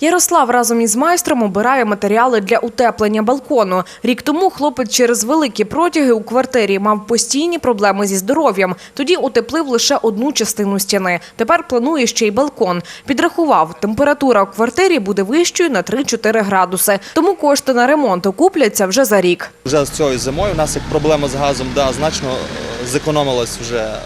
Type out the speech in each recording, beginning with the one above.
Ярослав разом із майстром обирає матеріали для утеплення балкону. Рік тому хлопець через великі протяги у квартирі мав постійні проблеми зі здоров'ям. Тоді утеплив лише одну частину стіни. Тепер планує ще й балкон. Підрахував, температура у квартирі буде вищою на 3-4 градуси. Тому кошти на ремонт окупляться вже за рік. Вже з цією зимою у нас як проблема з газом, да, значно зекономилось вже е,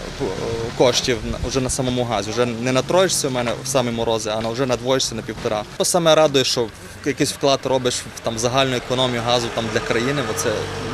коштів вже на самому газі. Вже не на троєчці у мене в самі морози, а вже на двоєчці, на півтора. То саме радує, що якийсь вклад робиш в там загальну економію газу там для країни, бо це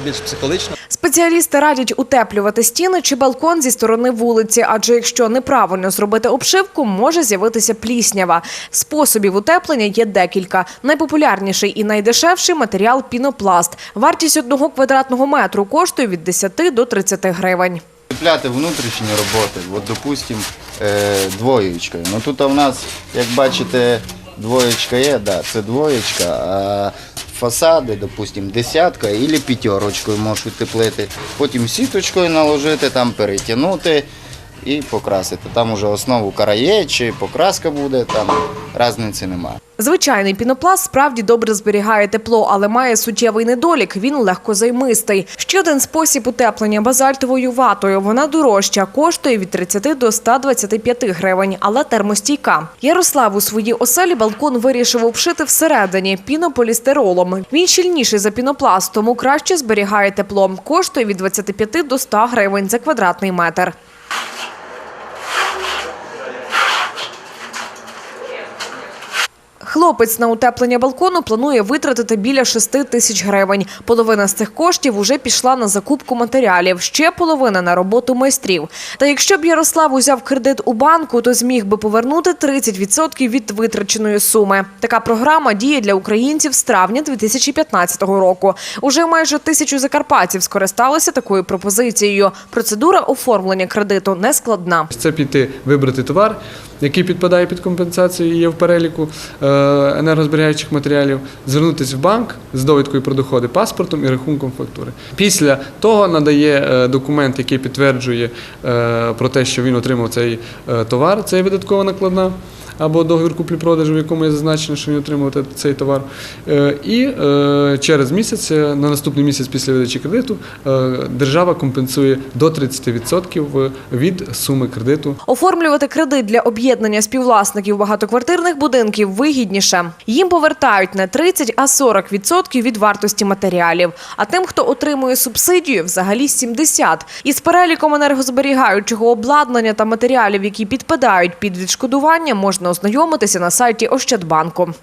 більш психологічно. Спеціалісти радять утеплювати стіни чи балкон зі сторони вулиці, адже якщо неправильно зробити обшивку, може з'явитися пліснява. Способів утеплення є декілька. Найпопулярніший і найдешевший матеріал пінопласт. Вартість одного квадратного метру коштує від 10 до 30 гривень. Цепляти внутрішні роботи, от, допустим, е, двоєчкою. Ну тут у нас, як бачите, двоєчка є, да, це двоєчка, а фасади, допустим, десятка або п'ятерочкою можеш утеплити. Потім сіточкою наложити, там перетягнути і покрасити. Там уже основу карає чи покраска буде, там різниці немає. Звичайний пінопласт справді добре зберігає тепло, але має суттєвий недолік. Він легкозаймистий. Ще один спосіб утеплення базальтовою ватою. Вона дорожча, коштує від 30 до 125 гривень, але термостійка. Ярослав у своїй оселі балкон вирішив обшити всередині пінополістиролом. Він щільніший за пінопласт, тому краще зберігає тепло. Коштує від 25 до 100 гривень за квадратний метр. Хлопець на утеплення балкону планує витратити біля 6 тисяч гривень. Половина з цих коштів уже пішла на закупку матеріалів, ще половина на роботу майстрів. Та якщо б Ярослав узяв кредит у банку, то зміг би повернути 30% від витраченої суми. Така програма діє для українців з травня 2015 року. Уже майже тисячу закарпатців скористалися такою пропозицією. Процедура оформлення кредиту не складна. Це піти вибрати товар, який підпадає під компенсацію і є в переліку е, енергозберігаючих матеріалів, звернутися в банк з довідкою про доходи, паспортом і рахунком фактури. Після того надає е, документ, який підтверджує е, про те, що він отримав цей товар, це є видаткова накладна. Або договір куплі-продажу, в якому є зазначено, що він отримав цей товар. Е, І е, через місяць, е, на наступний місяць після видачі кредиту, держава компенсує до 30% від суми кредиту Оформлювати кредит для об'єднання співвласників багатоквартирних будинків вигідніше. Їм повертають не 30, а 40% від вартості матеріалів. А тим, хто отримує субсидію, взагалі 70. Із переліком енергозберігаючого обладнання та матеріалів, які підпадають під відшкодування, можна ознайомитися на сайті Ощадбанку.